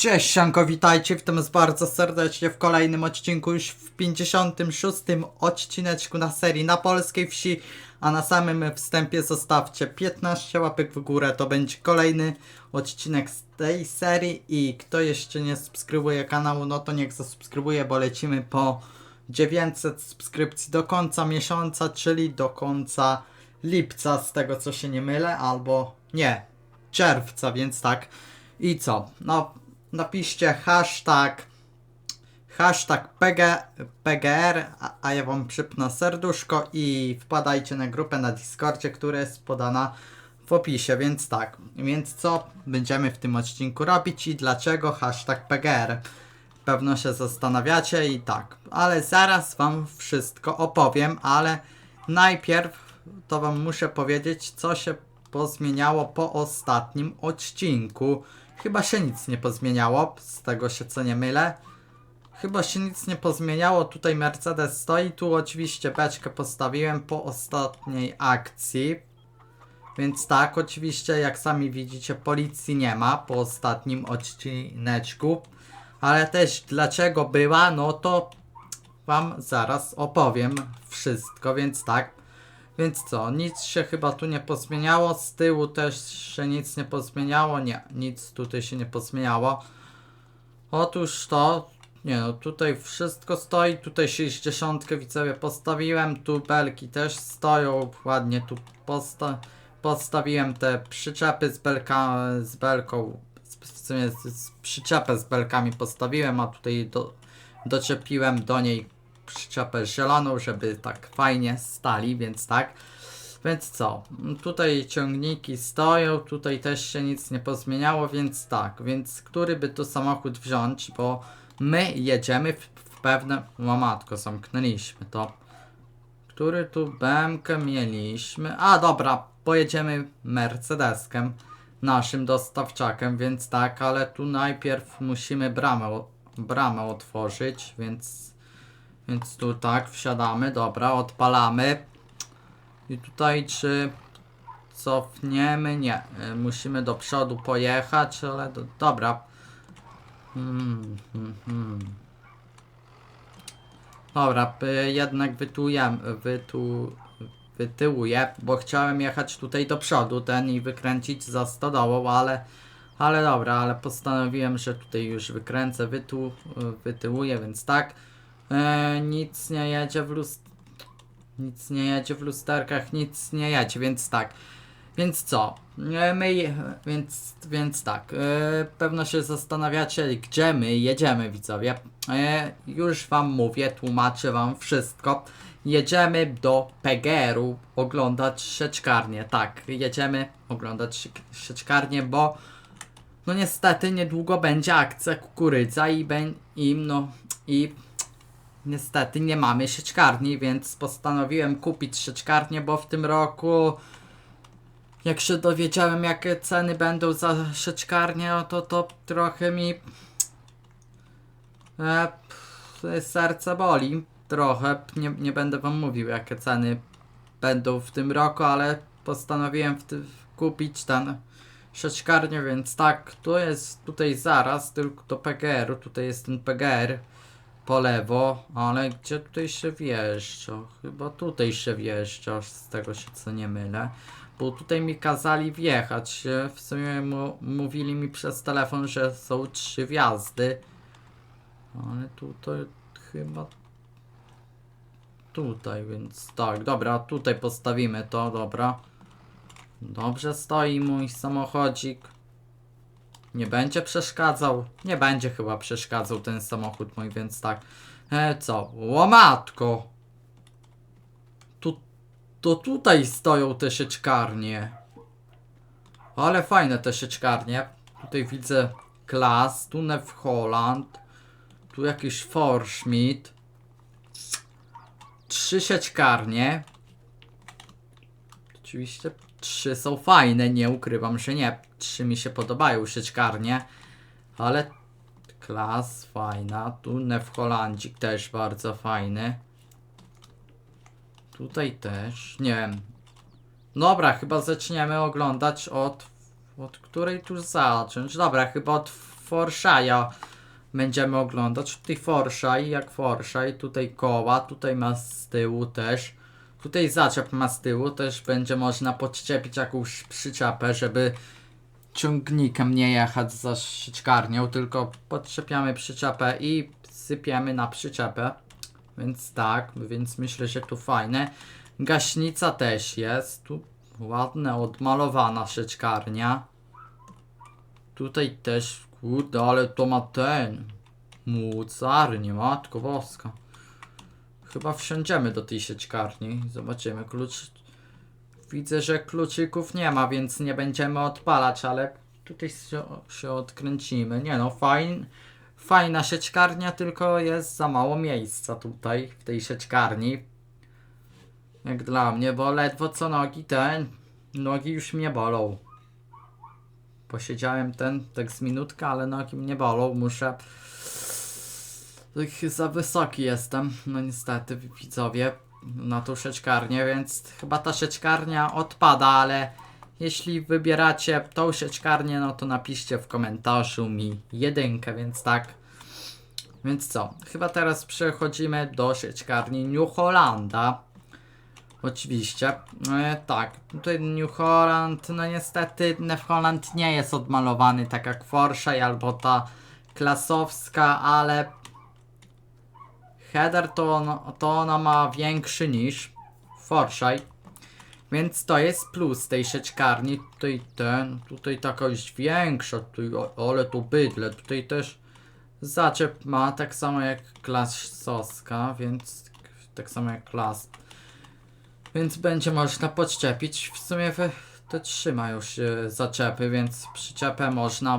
Cześć Sianko, witajcie, witam was bardzo serdecznie w kolejnym odcinku, już w 56 odcineczku na serii na polskiej wsi, a na samym wstępie zostawcie 15 łapek w górę, to będzie kolejny odcinek z tej serii i kto jeszcze nie subskrybuje kanału, no to niech zasubskrybuje, bo lecimy po 900 subskrypcji do końca miesiąca, czyli do końca lipca, z tego co się nie mylę, albo nie, czerwca, więc tak. I co? No, napiszcie hashtag hashtag PG, PGR, a, a ja wam przypnę serduszko i wpadajcie na grupę na Discordzie, która jest podana w opisie, więc tak. Więc co będziemy w tym odcinku robić i dlaczego hashtag PGR? Pewno się zastanawiacie i tak, ale zaraz wam wszystko opowiem, ale najpierw to wam muszę powiedzieć, co się pozmieniało po ostatnim odcinku. Chyba się nic nie pozmieniało, z tego się co nie mylę. Chyba się nic nie pozmieniało. Tutaj Mercedes stoi. Tu oczywiście beczkę postawiłem po ostatniej akcji. Więc tak, oczywiście jak sami widzicie policji nie ma po ostatnim odcineczku. Ale też dlaczego była, no to wam zaraz opowiem wszystko, więc tak. Więc co, nic się chyba tu nie pozmieniało, z tyłu też się nic nie pozmieniało, nie, nic tutaj się nie pozmieniało. Otóż to, nie no, tutaj wszystko stoi, tutaj 60 widzowie postawiłem, tu belki też stoją, ładnie tu posta postawiłem te przyczepy z, belka z belką, w sumie z, z przyczepę z belkami postawiłem, a tutaj do, doczepiłem do niej przyczepę zieloną, żeby tak fajnie stali, więc tak. Więc co? Tutaj ciągniki stoją, tutaj też się nic nie pozmieniało, więc tak. Więc który by tu samochód wziąć, bo my jedziemy w, w pewne... O matko, zamknęliśmy to. Który tu BMK mieliśmy? A dobra, pojedziemy Mercedeskiem, naszym dostawczakiem, więc tak, ale tu najpierw musimy bramę, bramę otworzyć, więc więc tu tak, wsiadamy, dobra, odpalamy. I tutaj czy cofniemy? Nie, y, musimy do przodu pojechać, ale do, dobra. Hmm, hmm, hmm. Dobra, y, jednak wytuję, wytu, wytyłuję, bo chciałem jechać tutaj do przodu ten i wykręcić za stodołą, ale ale dobra, ale postanowiłem, że tutaj już wykręcę, wytu, wytyłuję, więc tak. E, nic nie jedzie w lust... Nic nie jedzie w lusterkach, nic nie jedzie, więc tak. Więc co? E, my, więc, więc tak. E, pewno się zastanawiacie, gdzie my jedziemy, widzowie. Już wam mówię, tłumaczę wam wszystko. Jedziemy do PGR-u oglądać sieczkarnię. Tak, jedziemy oglądać sieczkarnię, bo no niestety niedługo będzie akcja kukurydza i, ben, i no i Niestety nie mamy sieczkarni, więc postanowiłem kupić sieczkarnię, bo w tym roku jak się dowiedziałem jakie ceny będą za sieczkarnię, no to to trochę mi e, pff, serce boli. Trochę, nie, nie będę wam mówił jakie ceny będą w tym roku, ale postanowiłem ty, kupić ten sieczkarnię, więc tak, tu jest tutaj zaraz, tylko do PGR-u, tutaj jest ten PGR po lewo, ale gdzie tutaj się wjeżdża? Chyba tutaj się wjeżdża, z tego się co nie mylę. Bo tutaj mi kazali wjechać. W sumie mówili mi przez telefon, że są trzy wjazdy. Ale tutaj chyba tutaj, więc tak, dobra, tutaj postawimy to, dobra. Dobrze stoi mój samochodzik. Nie będzie przeszkadzał? Nie będzie chyba przeszkadzał ten samochód mój, więc tak. E, co? Łomatko! Tu, to tutaj stoją te sieczkarnie. Ale fajne te sieczkarnie. Tutaj widzę Klas, tu Nef Holland, tu jakiś Forschmidt. Trzy sieczkarnie. Oczywiście trzy są fajne, nie ukrywam, że nie. Trzy mi się podobają sieczkarnie, ale klas fajna. Tu Nef Holandzik też bardzo fajny. Tutaj też, nie wiem. Dobra, chyba zaczniemy oglądać od, od której tu zacząć. Dobra, chyba od Forshaja będziemy oglądać. Tutaj Forshaj, jak Forshaj, tutaj koła, tutaj ma z tyłu też. Tutaj zaczep ma z tyłu, też będzie można podczepić jakąś przyczepę, żeby ciągnikiem nie jechać za sieczkarnią, tylko podczepiamy przyczepę i sypiemy na przyczepę. Więc tak, więc myślę, że tu fajne. Gaśnica też jest. Tu ładna, odmalowana sieczkarnia. Tutaj też, kurde, ale to ma ten. Mocarnie, matko boska. Chyba wsiądziemy do tej sieczkarni. Zobaczymy, klucz. Widzę, że kluczyków nie ma, więc nie będziemy odpalać, ale tutaj się, odkręcimy. Nie no, fajn, fajna sieczkarnia, tylko jest za mało miejsca tutaj, w tej sieczkarni. Jak dla mnie, bo ledwo co nogi ten, nogi już mnie bolą. Posiedziałem ten, tak z minutkę, ale nogi mnie bolą, muszę... Za wysoki jestem, no niestety widzowie, na tą sieczkarnię, więc chyba ta sieczkarnia odpada, ale jeśli wybieracie tą sieczkarnię, no to napiszcie w komentarzu mi jedynkę, więc tak. Więc co, chyba teraz przechodzimy do sieczkarni New Hollanda. Oczywiście, e, tak, tutaj New Holland, no niestety New Holland nie jest odmalowany tak jak Porsche albo ta klasowska, ale header to, on, to ona ma większy niż Forshaj. Więc to jest plus tej sieczkarni. Tutaj ten, tutaj taka jest większa, tutaj, ale to bydle. Tutaj też zaczep ma tak samo jak klasowska, więc tak samo jak klas. Więc będzie można podczepić. W sumie we, te trzymają się zaczepy, więc przyczepę można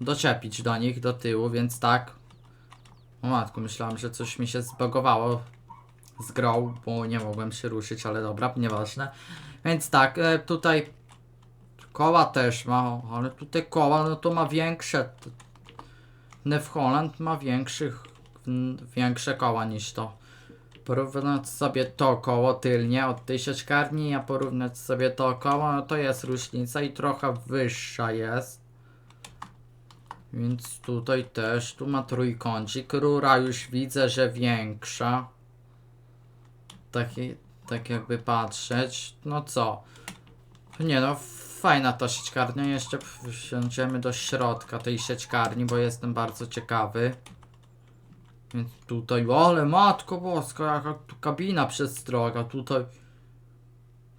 doczepić do nich, do tyłu, więc tak. O matku, myślałem, że coś mi się zbagowało z grą, bo nie mogłem się ruszyć, ale dobra, nieważne. Więc tak, e, tutaj koła też ma, ale tutaj koła, no to ma większe. Nev Holland ma większych, większe koła niż to. Porównać sobie to koło tylnie od tej sieczkarni, a porównać sobie to koło, no to jest różnica i trochę wyższa jest. Więc tutaj też, tu ma trójkącik, rura już widzę, że większa. Taki, tak jakby patrzeć, no co? Nie no, fajna ta sieczkarnia, jeszcze wsiądziemy do środka tej sieczkarni, bo jestem bardzo ciekawy. Więc tutaj, ale matko boska, jaka tu kabina przestroga, tutaj...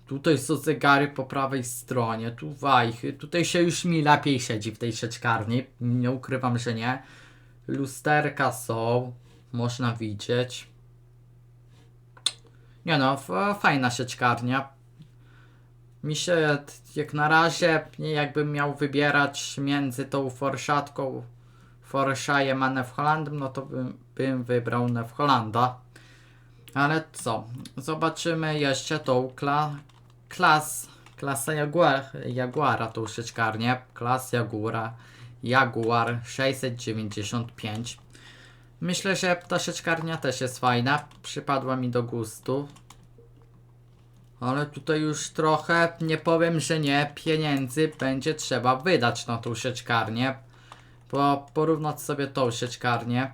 Tutaj są zegary po prawej stronie, tu wajchy, tutaj się już mi lepiej siedzi w tej sieczkarni, nie ukrywam, że nie. Lusterka są, można widzieć. Nie no, fajna sieczkarnia. Mi się, jak na razie, jakbym miał wybierać między tą Forszatką, Forszajem a Nefholandem, no to bym, bym wybrał Nefholanda. Ale co, zobaczymy jeszcze tą kla, klas, klasę Jaguar, Jaguara, tą sieczkarnię. Klas Jaguara, Jaguar 695. Myślę, że ta sieczkarnia też jest fajna. Przypadła mi do gustu. Ale tutaj już trochę, nie powiem, że nie, pieniędzy będzie trzeba wydać na tą sieczkarnię. Bo porównać sobie tą sieczkarnię,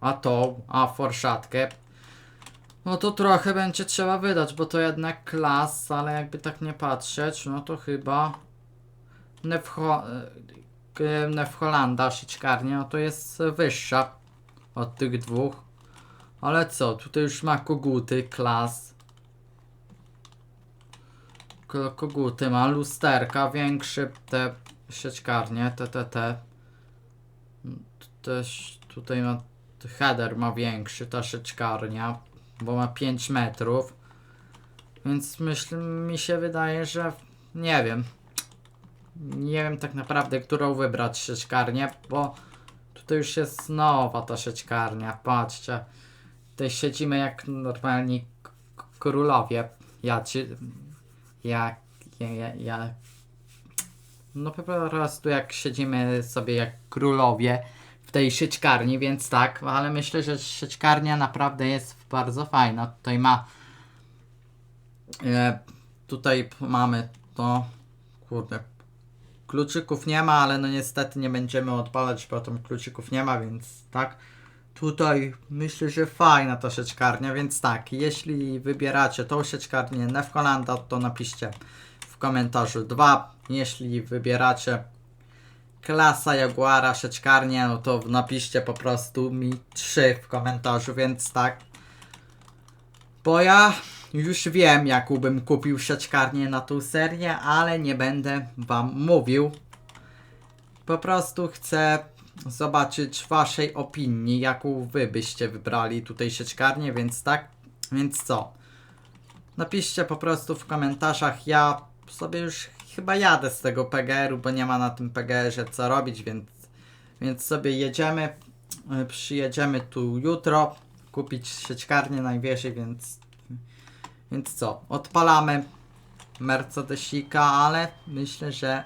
a tą, a forszatkę, no to trochę będzie trzeba wydać, bo to jednak klas, ale jakby tak nie patrzeć, no to chyba Nefho, e, Nefholanda sieczkarnia, no to jest wyższa od tych dwóch. Ale co, tutaj już ma koguty, klas. Ko- Koguty ma, lusterka, większy te sieczkarnie, te, te, te. Też tutaj ma, header ma większy, ta sieczkarnia, bo ma 5 metrów. Więc myśl, mi się wydaje, że nie wiem. Nie wiem tak naprawdę, którą wybrać sieczkarnię, bo tutaj już jest nowa ta sieczkarnia. Patrzcie. Tutaj siedzimy jak normalni królowie. Ja ci. Ja. Ja. ja, ja no po prostu jak siedzimy sobie jak królowie w tej sieczkarni, więc tak, ale myślę, że sieczkarnia naprawdę jest bardzo fajna. Tutaj ma e, tutaj mamy to kurde kluczyków nie ma, ale no niestety nie będziemy odpalać, bo tam kluczyków nie ma, więc tak. Tutaj myślę, że fajna ta sieczkarnia, więc tak, jeśli wybieracie tą sieczkarnię Nefkolanda, to napiszcie w komentarzu 2. Jeśli wybieracie klasa Jaguara sieczkarnię, no to napiszcie po prostu mi 3 w komentarzu, więc tak. Bo ja już wiem, jaką bym kupił sieczkarnię na tą serię, ale nie będę wam mówił. Po prostu chcę zobaczyć waszej opinii, jaką wy byście wybrali tutaj sieczkarnię, więc tak. Więc co? Napiszcie po prostu w komentarzach. Ja sobie już chyba jadę z tego PGR-u, bo nie ma na tym PGR-ze co robić, więc, więc sobie jedziemy. Przyjedziemy tu jutro kupić sieczkarnię najwyżej, więc więc co? Odpalamy Mercedesika, ale myślę, że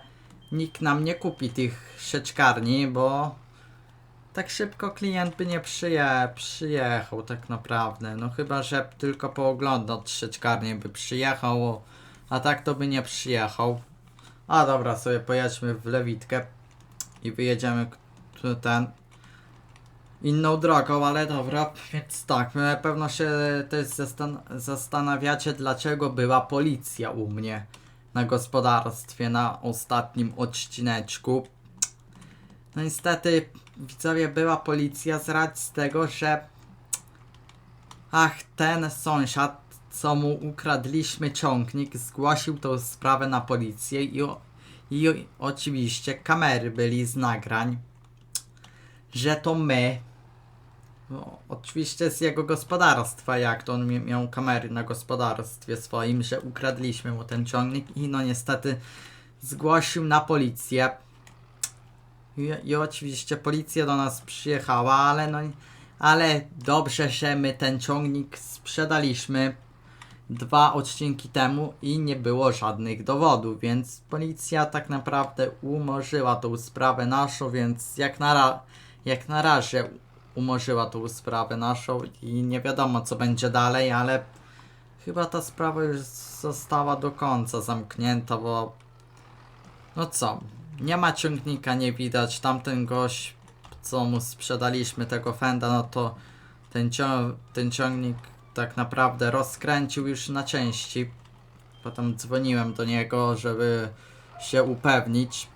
nikt nam nie kupi tych sieczkarni, bo tak szybko klient by nie przyje, przyjechał tak naprawdę. No chyba, że tylko pooglądać sieczkarnię by przyjechał, a tak to by nie przyjechał. A dobra, sobie pojedźmy w Lewitkę i wyjedziemy ten inną drogą, ale dobra, więc tak, na pewno się też zastan zastanawiacie, dlaczego była policja u mnie na gospodarstwie na ostatnim odcineczku. No niestety, widzowie, była policja z racji tego, że ach, ten sąsiad, co mu ukradliśmy ciągnik, zgłosił tą sprawę na policję i, o, i oczywiście kamery byli z nagrań, że to my no, oczywiście z jego gospodarstwa, jak to on mia- miał kamery na gospodarstwie swoim, że ukradliśmy mu ten ciągnik i no niestety zgłosił na policję. I, i oczywiście policja do nas przyjechała, ale no ale dobrze, że my ten ciągnik sprzedaliśmy dwa odcinki temu i nie było żadnych dowodów, więc policja tak naprawdę umorzyła tą sprawę naszą, więc jak na, jak na razie umorzyła tą sprawę naszą i nie wiadomo co będzie dalej, ale chyba ta sprawa już została do końca zamknięta, bo no co, nie ma ciągnika, nie widać, tamten gość, co mu sprzedaliśmy tego Fenda, no to ten, cią ten ciągnik tak naprawdę rozkręcił już na części. Potem dzwoniłem do niego, żeby się upewnić,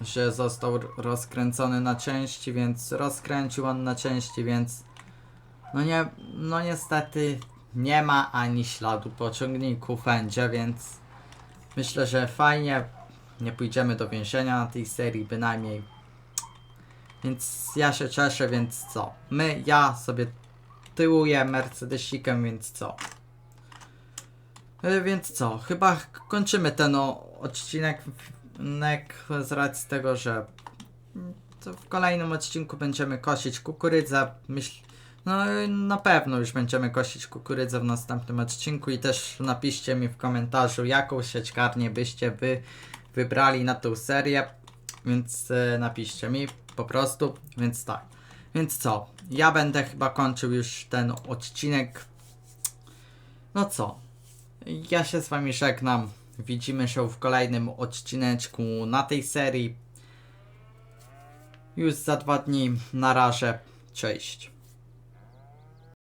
że został rozkręcony na części, więc rozkręcił on na części, więc no nie, no niestety nie ma ani śladu po ciągniku więc myślę, że fajnie, nie pójdziemy do więzienia na tej serii bynajmniej. Więc ja się cieszę, więc co? My, ja sobie tyłuję Mercedesikiem, więc co? E, Więc co? Chyba kończymy ten odcinek nek z racji tego, że w kolejnym odcinku będziemy kosić kukurydzę. Myśl, no na pewno już będziemy kosić kukurydzę w następnym odcinku i też napiszcie mi w komentarzu, jaką sieczkarnię byście wy wybrali na tą serię. Więc e, napiszcie mi po prostu, więc tak. Więc co? Ja będę chyba kończył już ten odcinek. No co? Ja się z wami żegnam. Widzimy się w kolejnym odcineczku na tej serii. Już za dwa dni. Na razie. Cześć.